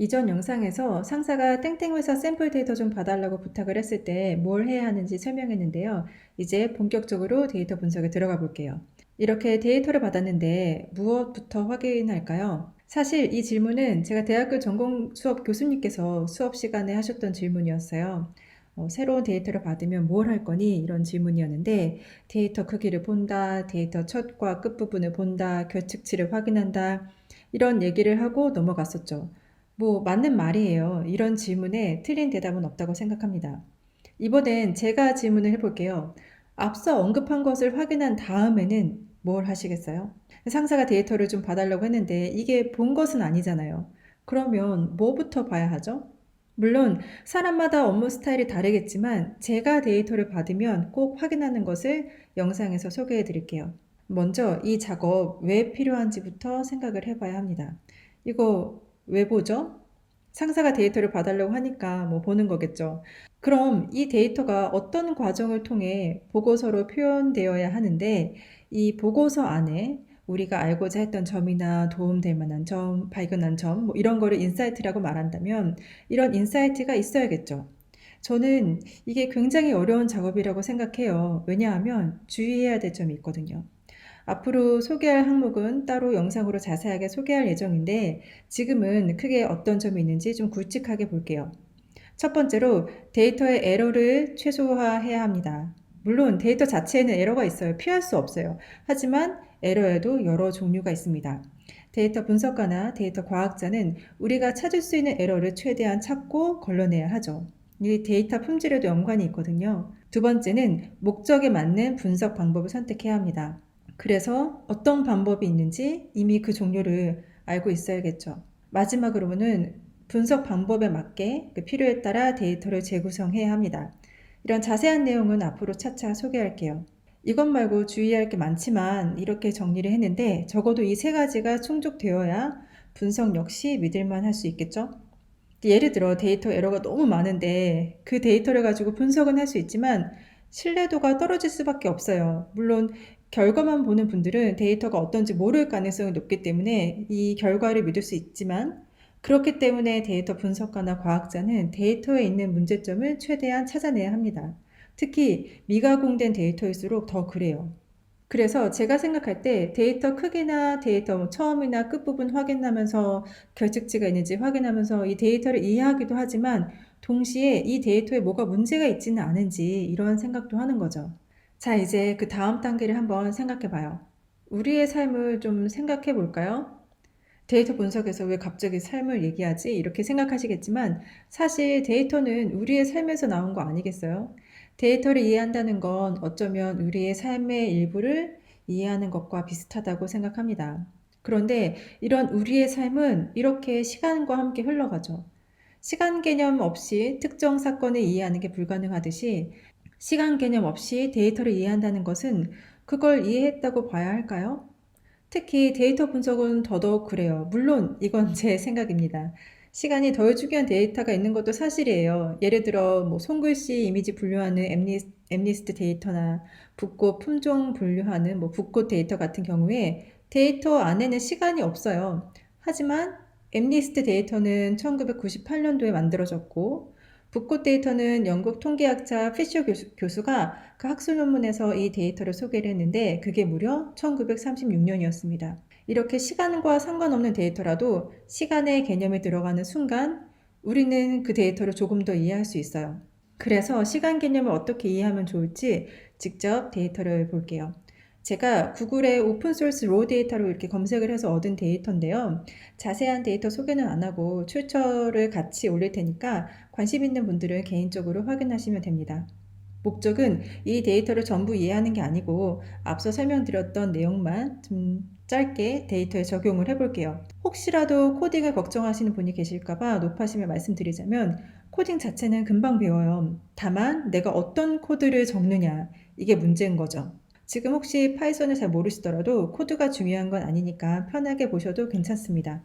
이전 영상에서 상사가 땡땡 회사 샘플 데이터 좀 봐달라고 부탁을 했을 때 뭘 해야 하는지 설명했는데요. 이제 본격적으로 데이터 분석에 들어가 볼게요. 이렇게 데이터를 받았는데 무엇부터 확인할까요? 사실 이 질문은 제가 대학교 전공 수업 교수님께서 수업 시간에 하셨던 질문이었어요. 어, 새로운 데이터를 받으면 뭘 할 거니? 이런 질문이었는데 데이터 크기를 본다, 데이터 첫과 끝부분을 본다, 결측치를 확인한다 이런 얘기를 하고 넘어갔었죠. 뭐 맞는 말이에요. 이런 질문에 틀린 대답은 없다고 생각합니다. 이번엔 제가 질문을 해볼게요. 앞서 언급한 것을 확인한 다음에는 뭘 하시겠어요? 상사가 데이터를 좀 봐달라고 했는데 이게 본 것은 아니잖아요. 그러면 뭐부터 봐야 하죠? 물론 사람마다 업무 스타일이 다르겠지만 제가 데이터를 받으면 꼭 확인하는 것을 영상에서 소개해 드릴게요. 먼저 이 작업 왜 필요한지부터 생각을 해봐야 합니다. 이거 왜 보죠? 상사가 데이터를 봐달라고 하니까 뭐 보는 거겠죠. 그럼 이 데이터가 어떤 과정을 통해 보고서로 표현되어야 하는데 이 보고서 안에 우리가 알고자 했던 점이나 도움될 만한 점, 발견한 점, 뭐 이런 거를 인사이트라고 말한다면 이런 인사이트가 있어야겠죠. 저는 이게 굉장히 어려운 작업이라고 생각해요. 왜냐하면 주의해야 될 점이 있거든요. 앞으로 소개할 항목은 따로 영상으로 자세하게 소개할 예정인데 지금은 크게 어떤 점이 있는지 좀 굵직하게 볼게요. 첫 번째로 데이터의 에러를 최소화해야 합니다. 물론 데이터 자체에는 에러가 있어요. 피할 수 없어요. 하지만 에러에도 여러 종류가 있습니다. 데이터 분석가나 데이터 과학자는 우리가 찾을 수 있는 에러를 최대한 찾고 걸러내야 하죠. 이 데이터 품질에도 연관이 있거든요. 두 번째는 목적에 맞는 분석 방법을 선택해야 합니다. 그래서 어떤 방법이 있는지 이미 그 종류를 알고 있어야겠죠. 마지막으로는 분석 방법에 맞게 그 필요에 따라 데이터를 재구성해야 합니다. 이런 자세한 내용은 앞으로 차차 소개할게요. 이것 말고 주의할 게 많지만 이렇게 정리를 했는데 적어도 이 세 가지가 충족되어야 분석 역시 믿을만 할 수 있겠죠? 예를 들어 데이터 에러가 너무 많은데 그 데이터를 가지고 분석은 할 수 있지만 신뢰도가 떨어질 수밖에 없어요. 물론 결과만 보는 분들은 데이터가 어떤지 모를 가능성이 높기 때문에 이 결과를 믿을 수 있지만 그렇기 때문에 데이터 분석가나 과학자는 데이터에 있는 문제점을 최대한 찾아내야 합니다. 특히 미가공된 데이터일수록 더 그래요. 그래서 제가 생각할 때 데이터 크기나 데이터 뭐 처음이나 끝부분 확인하면서 결측치가 있는지 확인하면서 이 데이터를 이해하기도 하지만 동시에 이 데이터에 뭐가 문제가 있지는 않은지 이런 생각도 하는 거죠. 자, 이제 그 다음 단계를 한번 생각해 봐요. 우리의 삶을 좀 생각해 볼까요? 데이터 분석에서 왜 갑자기 삶을 얘기하지? 이렇게 생각하시겠지만 사실 데이터는 우리의 삶에서 나온 거 아니겠어요? 데이터를 이해한다는 건 어쩌면 우리의 삶의 일부를 이해하는 것과 비슷하다고 생각합니다. 그런데 이런 우리의 삶은 이렇게 시간과 함께 흘러가죠. 시간 개념 없이 특정 사건을 이해하는 게 불가능하듯이 시간 개념 없이 데이터를 이해한다는 것은 그걸 이해했다고 봐야 할까요? 특히 데이터 분석은 더더욱 그래요. 물론 이건 제 생각입니다. 시간이 덜 중요한 데이터가 있는 것도 사실이에요. 예를 들어 뭐 손글씨 이미지 분류하는 엠리스, 엠리스트 데이터나 붓꽃 품종 분류하는 뭐 붓꽃 데이터 같은 경우에 데이터 안에는 시간이 없어요. 하지만 엠리스트 데이터는 1998년도에 만들어졌고 붓꽃 데이터는 영국 통계학자 피셔 교수, 가그 학술 논문에서 이 데이터를 소개를 했는데 그게 무려 1936년이었습니다. 이렇게 시간과 상관없는 데이터라도 시간의 개념에 들어가는 순간 우리는 그 데이터를 조금 더 이해할 수 있어요. 그래서 시간 개념을 어떻게 이해하면 좋을지 직접 데이터를 볼게요. 제가 구글에 오픈소스 로 데이터로 이렇게 검색을 해서 얻은 데이터인데요. 자세한 데이터 소개는 안 하고 출처를 같이 올릴 테니까 관심 있는 분들은 개인적으로 확인하시면 됩니다. 목적은 이 데이터를 전부 이해하는 게 아니고 앞서 설명드렸던 내용만 좀 짧게 데이터에 적용을 해볼게요. 혹시라도 코딩을 걱정하시는 분이 계실까봐 높아심을 말씀드리자면 코딩 자체는 금방 배워요. 다만 내가 어떤 코드를 적느냐 이게 문제인 거죠. 지금 혹시 파이썬을 잘 모르시더라도 코드가 중요한 건 아니니까 편하게 보셔도 괜찮습니다.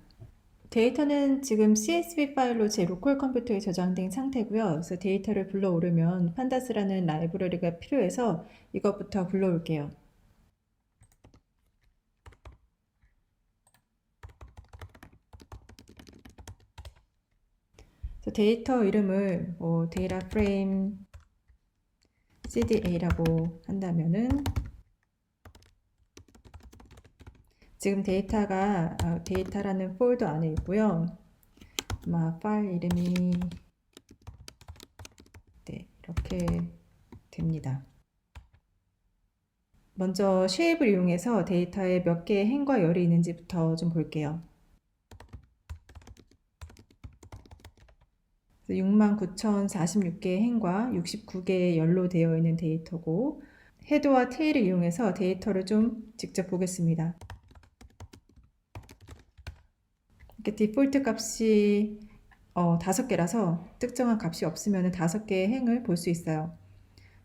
데이터는 지금 CSV 파일로 제 로컬 컴퓨터에 저장된 상태고요. 그래서 데이터를 불러오르면 판다스라는 라이브러리가 필요해서 이것부터 불러올게요. 데이터 이름을 뭐 데이터 프레임 CDA라고 한다면은 지금 데이터가 아, 데이터라는 폴더 안에 있고요. 아마 파일 이름이 네, 이렇게 됩니다. 먼저 쉐입을 이용해서 데이터에 몇 개의 행과 열이 있는지부터 좀 볼게요. 69,046개의 행과 69개의 열로 되어 있는 데이터고 헤드와 테일을 이용해서 데이터를 좀 직접 보겠습니다. 이렇게 디폴트 값이 어, 5개라서 특정한 값이 없으면 5개의 행을 볼 수 있어요.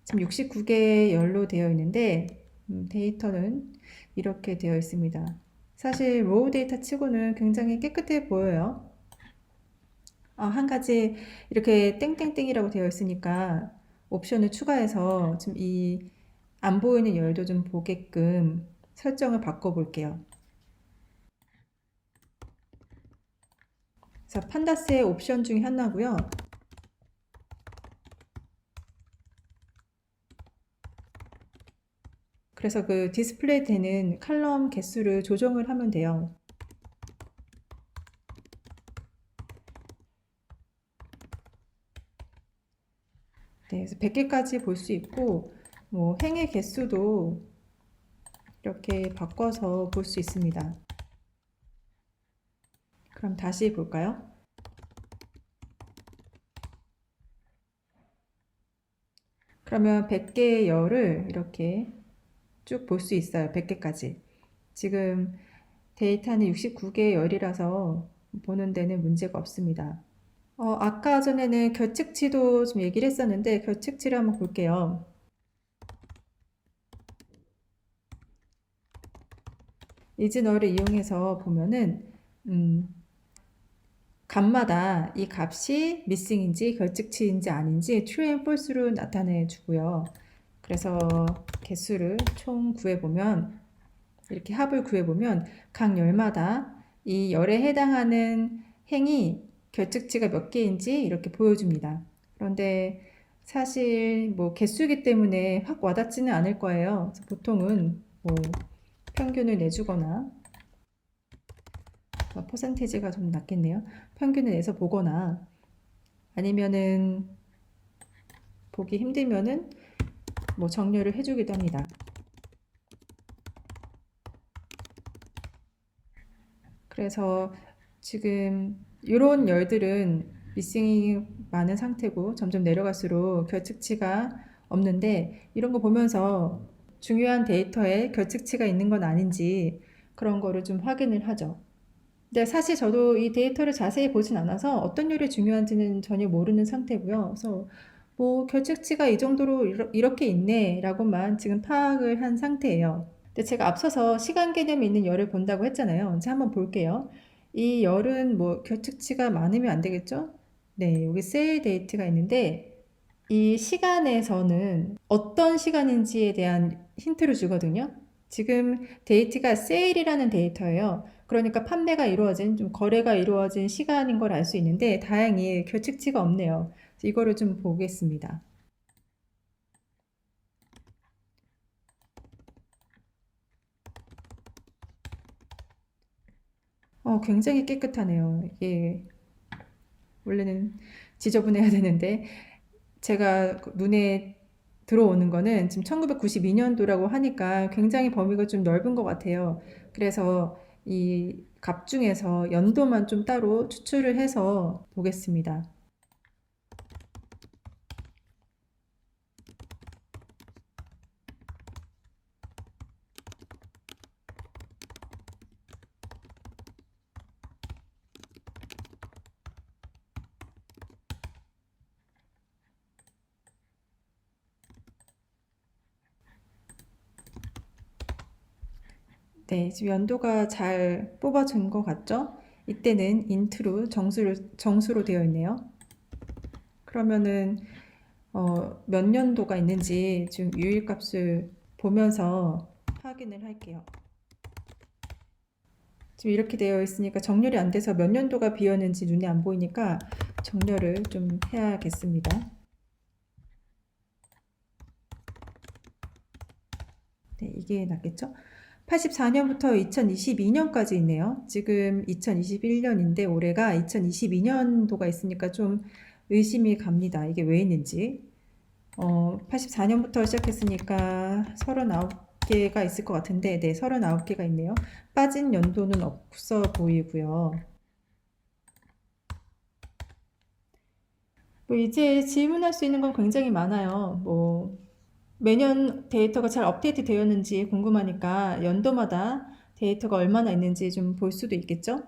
지금 69개의 열로 되어 있는데 음, 데이터는 이렇게 되어 있습니다. 사실 로우 데이터 치고는 굉장히 깨끗해 보여요. 아, 한 가지 이렇게 땡땡땡이라고 되어 있으니까 옵션을 추가해서 지금 이 안 보이는 열도 좀 보게끔 설정을 바꿔 볼게요. 자, 판다스의 옵션 중에 하나고요. 그래서 그 디스플레이 되는 칼럼 개수를 조정을 하면 돼요. 네, 그래서 100개까지 볼 수 있고, 뭐, 행의 개수도 이렇게 바꿔서 볼 수 있습니다. 그럼 다시 볼까요? 그러면 100개의 열을 이렇게 쭉 볼 수 있어요. 100개까지. 지금 데이터는 69개의 열이라서 보는 데는 문제가 없습니다. 어, 아까 전에는 결측치도 좀 얘기를 했었는데 결측치를 한번 볼게요. 이즈너를 이용해서 보면은 음, 값마다 이 값이 미싱인지 결측치인지 아닌지 true and false로 나타내 주고요. 그래서 개수를 총 구해보면 이렇게 합을 구해보면 각 열마다 이 열에 해당하는 행이 결측치가 몇 개인지 이렇게 보여줍니다. 그런데 사실 뭐 개수기 때문에 확 와닿지는 않을 거예요. 보통은 뭐 평균을 내주거나 어, 퍼센테이지가 좀 낮겠네요. 평균을 내서 보거나 아니면은 보기 힘들면은 뭐 정렬을 해주기도 합니다. 그래서 지금 이런 열들은 미싱이 많은 상태고 점점 내려갈수록 결측치가 없는데 이런 거 보면서 중요한 데이터에 결측치가 있는 건 아닌지 그런 거를 좀 확인을 하죠. 근데 사실 저도 이 데이터를 자세히 보진 않아서 어떤 열이 중요한지는 전혀 모르는 상태고요. 그래서 뭐 결측치가 이 정도로 이렇게 있네라고만 지금 파악을 한 상태예요. 근데 제가 앞서서 시간 개념이 있는 열을 본다고 했잖아요. 이제 한번 볼게요. 이 열은 뭐 결측치가 많으면 안 되겠죠? 네, 여기 세일 데이트가 있는데 이 시간에서는 어떤 시간인지에 대한 힌트를 주거든요. 지금 데이트가 세일이라는 데이터예요. 그러니까 판매가 이루어진, 좀 거래가 이루어진 시간인 걸 알 수 있는데 다행히 결측치가 없네요. 이거를 좀 보겠습니다. 어, 굉장히 깨끗하네요. 이게 원래는 지저분해야 되는데 제가 눈에 들어오는 거는 지금 1992년도라고 하니까 굉장히 범위가 좀 넓은 것 같아요. 그래서 이 값 중에서 연도만 좀 따로 추출을 해서 보겠습니다. 네, 지금 연도가 잘 뽑아진 것 같죠? 이때는 인트로 정수로, 정수로 되어 있네요. 그러면은 어, 몇 년도가 있는지 지금 유일값을 보면서 확인을 할게요. 지금 이렇게 되어 있으니까 정렬이 안 돼서 몇 년도가 비었는지 눈에 안 보이니까 정렬을 좀 해야겠습니다. 네, 이게 낫겠죠? 84년부터 2022년까지 있네요. 지금 2021년인데 올해가 2022년도가 있으니까 좀 의심이 갑니다. 이게 왜 있는지. 어, 84년부터 시작했으니까 39개가 있을 것 같은데, 네, 39개가 있네요. 빠진 연도는 없어 보이고요. 뭐 이제 질문할 수 있는 건 굉장히 많아요. 뭐 매년 데이터가 잘 업데이트 되었는지 궁금하니까 연도마다 데이터가 얼마나 있는지 좀 볼 수도 있겠죠?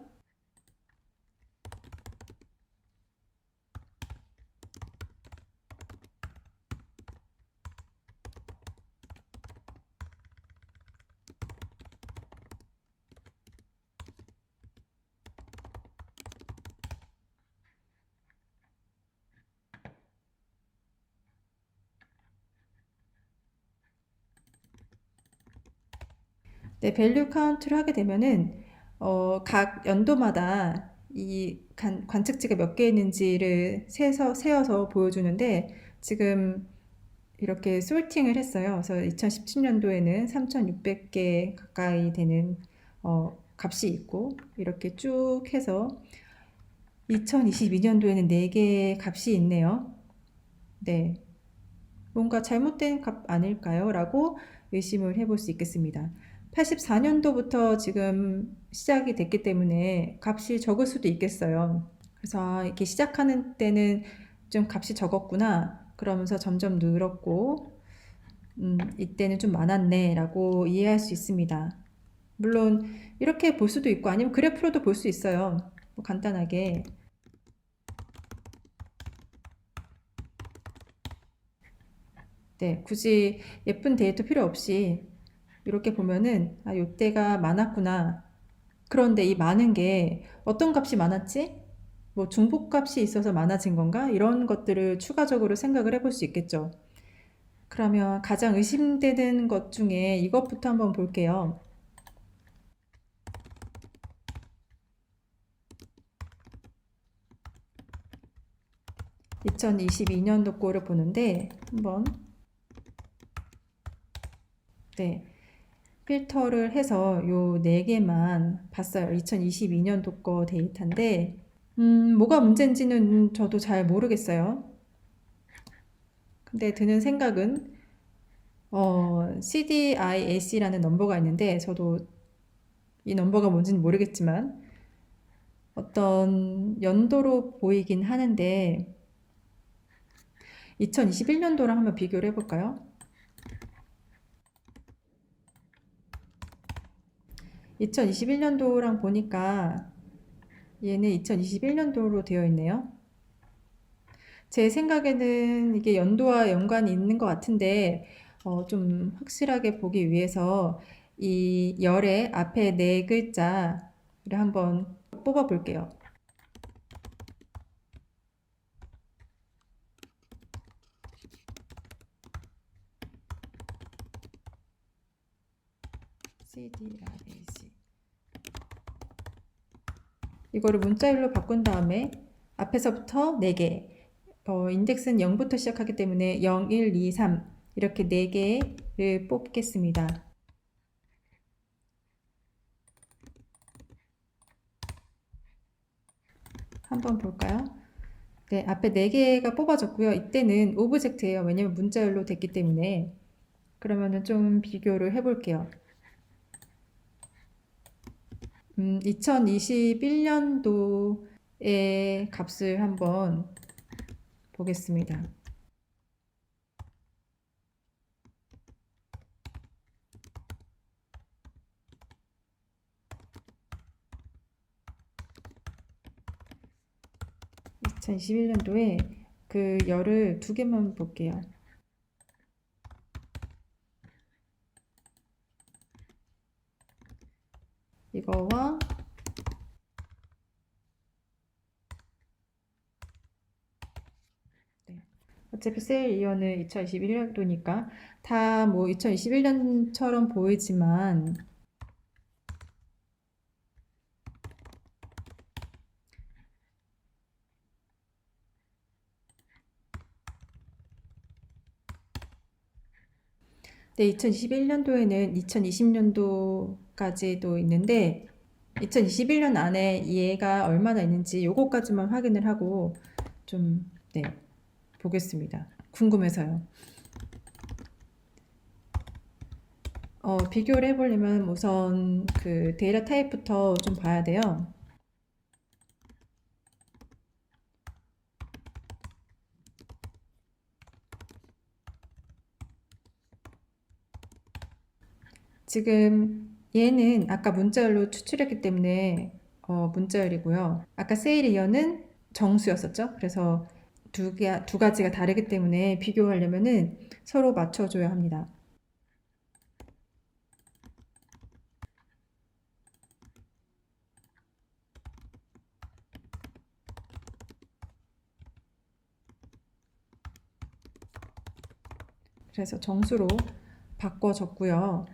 네, 밸류 카운트를 하게 되면은 어, 각 연도마다 이 관, 관측지가 몇 개 있는지를 세서, 세어서 보여주는데 지금 이렇게 솔팅을 했어요. 그래서 2017년도에는 3,600개 가까이 되는 어, 값이 있고 이렇게 쭉 해서 2022년도에는 4개의 값이 있네요. 네. 뭔가 잘못된 값 아닐까요? 라고 의심을 해볼 수 있겠습니다. 84년도부터 지금 시작이 됐기 때문에 값이 적을 수도 있겠어요. 그래서 아, 이렇게 시작하는 때는 좀 값이 적었구나. 그러면서 점점 늘었고, 음, 이때는 좀 많았네. 라고 이해할 수 있습니다. 물론, 이렇게 볼 수도 있고, 아니면 그래프로도 볼 수 있어요. 뭐 간단하게. 네, 굳이 예쁜 데이터 필요 없이 이렇게 보면은 아, 요때가 많았구나. 그런데 이 많은 게 어떤 값이 많았지? 뭐 중복값이 있어서 많아진 건가? 이런 것들을 추가적으로 생각을 해볼 수 있겠죠. 그러면 가장 의심되는 것 중에 이것부터 한번 볼게요. 2022년도 거를 보는데 한번 네. 필터를 해서 요 네 개만 봤어요. 2022년도 거 데이터인데, 음, 뭐가 문제인지는 저도 잘 모르겠어요. 근데 드는 생각은, 어, CDIAC라는 넘버가 있는데, 저도 이 넘버가 뭔지는 모르겠지만, 어떤 연도로 보이긴 하는데, 2021년도랑 한번 비교를 해볼까요? 2021년도랑 보니까 얘는 2021년도로 되어 있네요. 제 생각에는 이게 연도와 연관이 있는 것 같은데 어, 좀 확실하게 보기 위해서 이 열의 앞에 네 글자를 한번 뽑아 볼게요. 이거를 문자열로 바꾼 다음에 앞에서부터 4개 어, 인덱스는 0부터 시작하기 때문에 0, 1, 2, 3 이렇게 4개를 뽑겠습니다. 한번 볼까요? 네, 앞에 4개가 뽑아졌고요. 이때는 오브젝트예요. 왜냐면 문자열로 됐기 때문에 그러면은 좀 비교를 해볼게요. 음, 2021년도의 값을 한번 보겠습니다. (2021년도에) 그 열을 두 개만 볼게요. 이거와 네. 어차피 세일 이어는 2021년도니까 다 뭐 2021년처럼 보이지만 네, 2021년도에는 2020년도까지도 있는데 2021년 안에 얘가 얼마나 있는지 요거까지만 확인을 하고 좀 네, 보겠습니다. 궁금해서요. 어, 비교를 해보려면 우선 그 데이터 타입부터 좀 봐야 돼요. 지금 얘는 아까 문자열로 추출했기 때문에 어, 문자열이고요. 아까 세일이어는 정수였었죠. 그래서 두 개, 두 가지가 다르기 때문에 비교하려면은 서로 맞춰줘야 합니다. 그래서 정수로 바꿔줬고요.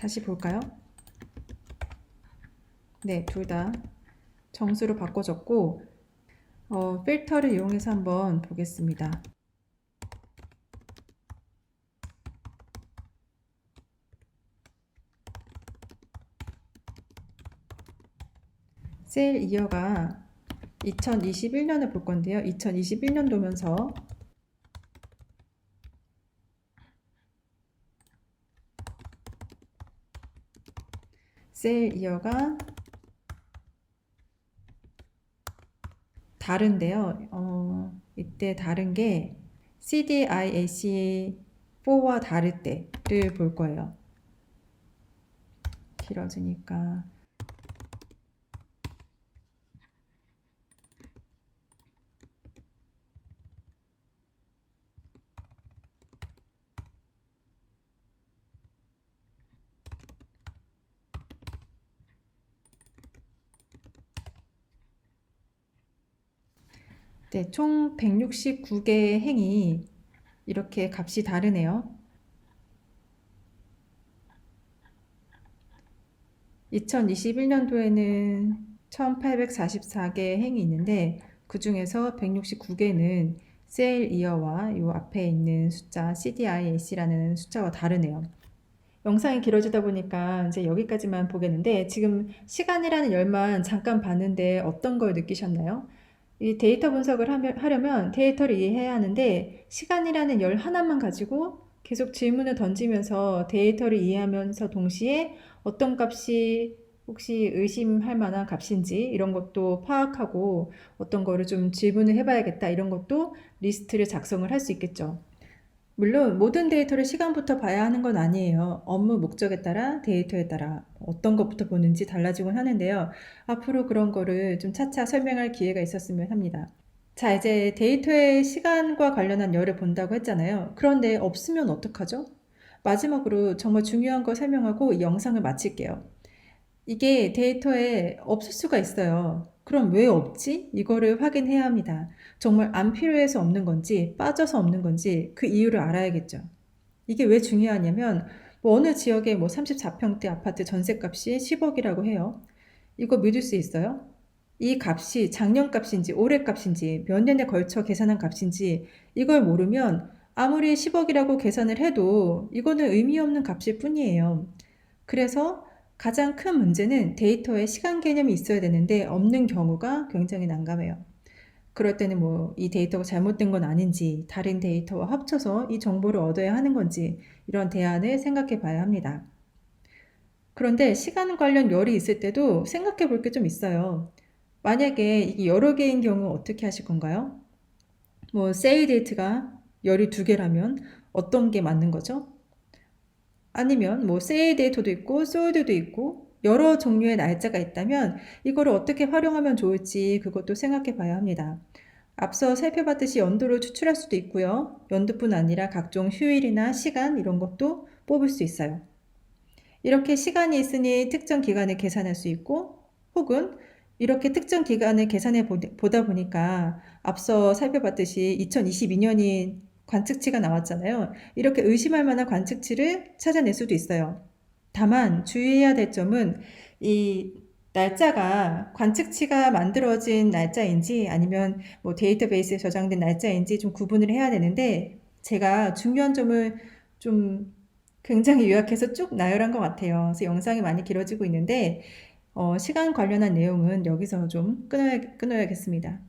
다시 볼까요? 네, 둘 다 정수로 바꿔줬고 어, 필터를 이용해서 한번 보겠습니다. 세일 이어가 2021년을 볼 건데요. 2021년도면서 세일 이어가 다른데요. 어, 이때 다른 게 CDIAC4와 다를 때를 볼 거예요. 길어지니까. 네, 총 169개의 행이 이렇게 값이 다르네요. 2021년도에는 1844개의 행이 있는데 그 중에서 169개는 세일 이어와 이 앞에 있는 숫자 CDIAC라는 숫자와 다르네요. 영상이 길어지다 보니까 이제 여기까지만 보겠는데 지금 시간이라는 열만 잠깐 봤는데 어떤 걸 느끼셨나요? 이 데이터 분석을 하려면 데이터를 이해해야 하는데 시간이라는 열 하나만 가지고 계속 질문을 던지면서 데이터를 이해하면서 동시에 어떤 값이 혹시 의심할 만한 값인지 이런 것도 파악하고 어떤 거를 좀 질문을 해봐야겠다 이런 것도 리스트를 작성을 할 수 있겠죠. 물론 모든 데이터를 시간부터 봐야 하는 건 아니에요. 업무 목적에 따라 데이터에 따라 어떤 것부터 보는지 달라지곤 하는데요. 앞으로 그런 거를 좀 차차 설명할 기회가 있었으면 합니다. 자, 이제 데이터의 시간과 관련한 열을 본다고 했잖아요. 그런데 없으면 어떡하죠? 마지막으로 정말 중요한 거 설명하고 이 영상을 마칠게요. 이게 데이터에 없을 수가 있어요. 그럼 왜 없지? 이거를 확인해야 합니다. 정말 안 필요해서 없는 건지 빠져서 없는 건지 그 이유를 알아야겠죠. 이게 왜 중요하냐면 뭐 어느 지역에 뭐 34평대 아파트 전세값이 10억이라고 해요. 이거 믿을 수 있어요? 이 값이 작년 값인지 올해 값인지 몇 년에 걸쳐 계산한 값인지 이걸 모르면 아무리 10억이라고 계산을 해도 이거는 의미 없는 값일 뿐이에요. 그래서 가장 큰 문제는 데이터에 시간 개념이 있어야 되는데 없는 경우가 굉장히 난감해요. 그럴 때는 뭐 이 데이터가 잘못된 건 아닌지 다른 데이터와 합쳐서 이 정보를 얻어야 하는 건지 이런 대안을 생각해 봐야 합니다. 그런데 시간 관련 열이 있을 때도 생각해 볼 게 좀 있어요. 만약에 이게 여러 개인 경우 어떻게 하실 건가요? 뭐 세일 데이트가 열이 두 개라면 어떤 게 맞는 거죠? 아니면 뭐 세일 데이터도 있고 솔드도 있고 여러 종류의 날짜가 있다면 이거를 어떻게 활용하면 좋을지 그것도 생각해 봐야 합니다. 앞서 살펴봤듯이 연도를 추출할 수도 있고요. 연도뿐 아니라 각종 휴일이나 시간 이런 것도 뽑을 수 있어요. 이렇게 시간이 있으니 특정 기간을 계산할 수 있고 혹은 이렇게 특정 기간을 계산해 보다 보니까 앞서 살펴봤듯이 2022년이 관측치가 나왔잖아요. 이렇게 의심할 만한 관측치를 찾아낼 수도 있어요. 다만 주의해야 될 점은 이 날짜가 관측치가 만들어진 날짜인지 아니면 뭐 데이터베이스에 저장된 날짜인지 좀 구분을 해야 되는데 제가 중요한 점을 좀 굉장히 요약해서 쭉 나열한 것 같아요. 그래서 영상이 많이 길어지고 있는데, 어, 시간 관련한 내용은 여기서 좀 끊어야, 끊어야겠습니다.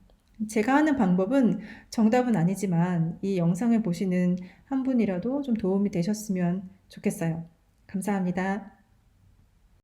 제가 하는 방법은 정답은 아니지만 이 영상을 보시는 한 분이라도 좀 도움이 되셨으면 좋겠어요. 감사합니다.